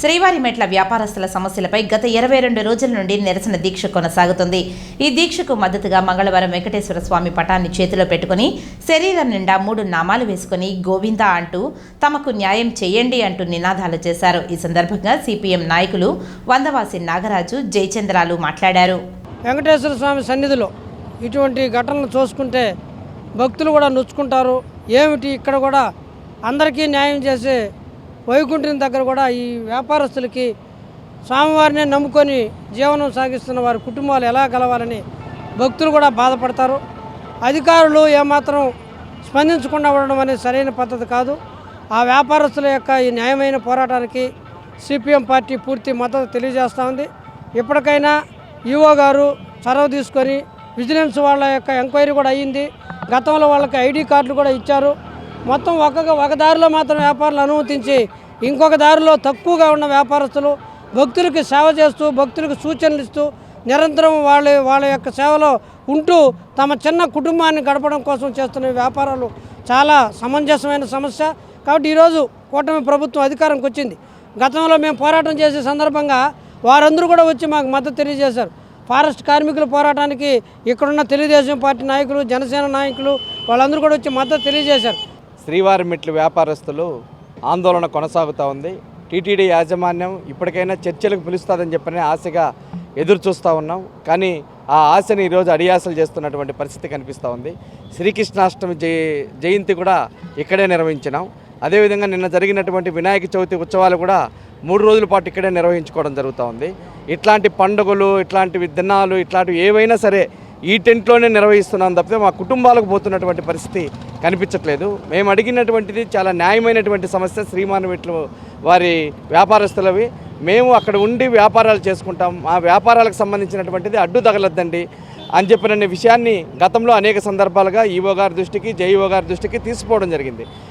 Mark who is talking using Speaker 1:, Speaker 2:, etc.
Speaker 1: శ్రీవారిమెట్ల వ్యాపారస్తుల సమస్యలపై గత ఇరవై రెండు రోజుల నుండి నిరసన దీక్ష కొనసాగుతుంది. ఈ దీక్షకు మద్దతుగా మంగళవారం వెంకటేశ్వర స్వామి పటాన్ని చేతిలో పెట్టుకుని శరీరం నిండా మూడు నామాలు వేసుకుని గోవింద అంటూ తమకు న్యాయం చేయండి అంటూ నినాదాలు చేశారు. ఈ సందర్భంగా సిపిఎం నాయకులు వందవాసి నాగరాజు జయచంద్రాలు మాట్లాడారు.
Speaker 2: వెంకటేశ్వర స్వామి సన్నిధిలో ఇటువంటి ఘటనలు చూసుకుంటే భక్తులు కూడా నొచ్చుకుంటారు. ఏమిటి? ఇక్కడ కూడా అందరికీ న్యాయం చేసే వైకుంఠం దగ్గర కూడా ఈ వ్యాపారస్తులకి స్వామివారిని నమ్ముకొని జీవనం సాగిస్తున్న వారి కుటుంబాలు ఎలా కలవాలని భక్తులు కూడా బాధపడతారు. అధికారులు ఏమాత్రం స్పందించకుండా ఉండడం అనేది సరైన పద్ధతి కాదు. ఆ వ్యాపారస్తుల యొక్క ఈ న్యాయమైన పోరాటానికి సిపిఎం పార్టీ పూర్తి మద్దతు తెలియజేస్తూ ఉంది. ఇప్పటికైనా ఈఓ గారు చొరవ తీసుకొని విజిలెన్స్ వాళ్ళ యొక్క ఎంక్వైరీ కూడా అయ్యింది గతంలో వాళ్ళకి ఐడి కార్డులు కూడా ఇచ్చారు. మొత్తం ఒక ఒక దారిలో మాత్రం వ్యాపారాలు అనుమతించి ఇంకొక దారిలో తక్కువగా ఉన్న వ్యాపారస్తులు భక్తులకి సేవ చేస్తూ భక్తులకు సూచనలు ఇస్తూ నిరంతరం వాళ్ళ వాళ్ళ యొక్క సేవలో ఉంటూ తమ చిన్న కుటుంబాన్ని గడపడం కోసం చేస్తున్న వ్యాపారాలు చాలా సమంజసమైన సమస్య. కాబట్టి ఈరోజు కూటమి ప్రభుత్వం అధికారంకి వచ్చింది. గతంలో మేము పోరాటం చేసే సందర్భంగా వారందరూ కూడా వచ్చి మాకు మద్దతు తెలియజేశారు. ఫారెస్ట్ కార్మికుల పోరాటానికి ఇక్కడున్న తెలుగుదేశం పార్టీ నాయకులు జనసేన నాయకులు వాళ్ళందరూ కూడా వచ్చి మద్దతు తెలియజేశారు.
Speaker 3: శ్రీవారి మెట్లు వ్యాపారస్తులు ఆందోళన కొనసాగుతూ ఉంది. టీటీడీ యాజమాన్యం ఇప్పటికైనా చర్చలకు పిలుస్తుందని చెప్పని ఆశగా ఎదురు చూస్తూ ఉన్నాం. కానీ ఆ ఆశని ఈరోజు అడియాసలు చేస్తున్నటువంటి పరిస్థితి కనిపిస్తూ ఉంది. శ్రీకృష్ణాష్టమి జయంతి కూడా ఇక్కడే నిర్వహించినాం. అదేవిధంగా నిన్న జరిగినటువంటి వినాయక చవితి ఉత్సవాలు కూడా మూడు రోజుల పాటు ఇక్కడే నిర్వహించుకోవడం జరుగుతూ ఉంది. ఇట్లాంటి పండుగలు ఇట్లాంటివి దినాలు ఇట్లాంటివి ఏవైనా సరే ఈ టెంట్లోనే నిర్వహిస్తున్నాం తప్పితే మా కుటుంబాలకు పోతున్నటువంటి పరిస్థితి కనిపించట్లేదు. మేము అడిగినటువంటిది చాలా న్యాయమైనటువంటి సమస్య శ్రీమాన్ వారి వ్యాపారస్తులవి. మేము అక్కడ ఉండి వ్యాపారాలు చేసుకుంటాం. మా వ్యాపారాలకు సంబంధించినటువంటిది అడ్డు తగలద్దండి అని చెప్పిన విషయాన్ని గతంలో అనేక సందర్భాలుగా ఈవో గారి దృష్టికి జేఈఓ గారి దృష్టికి తీసుకోవడం జరిగింది.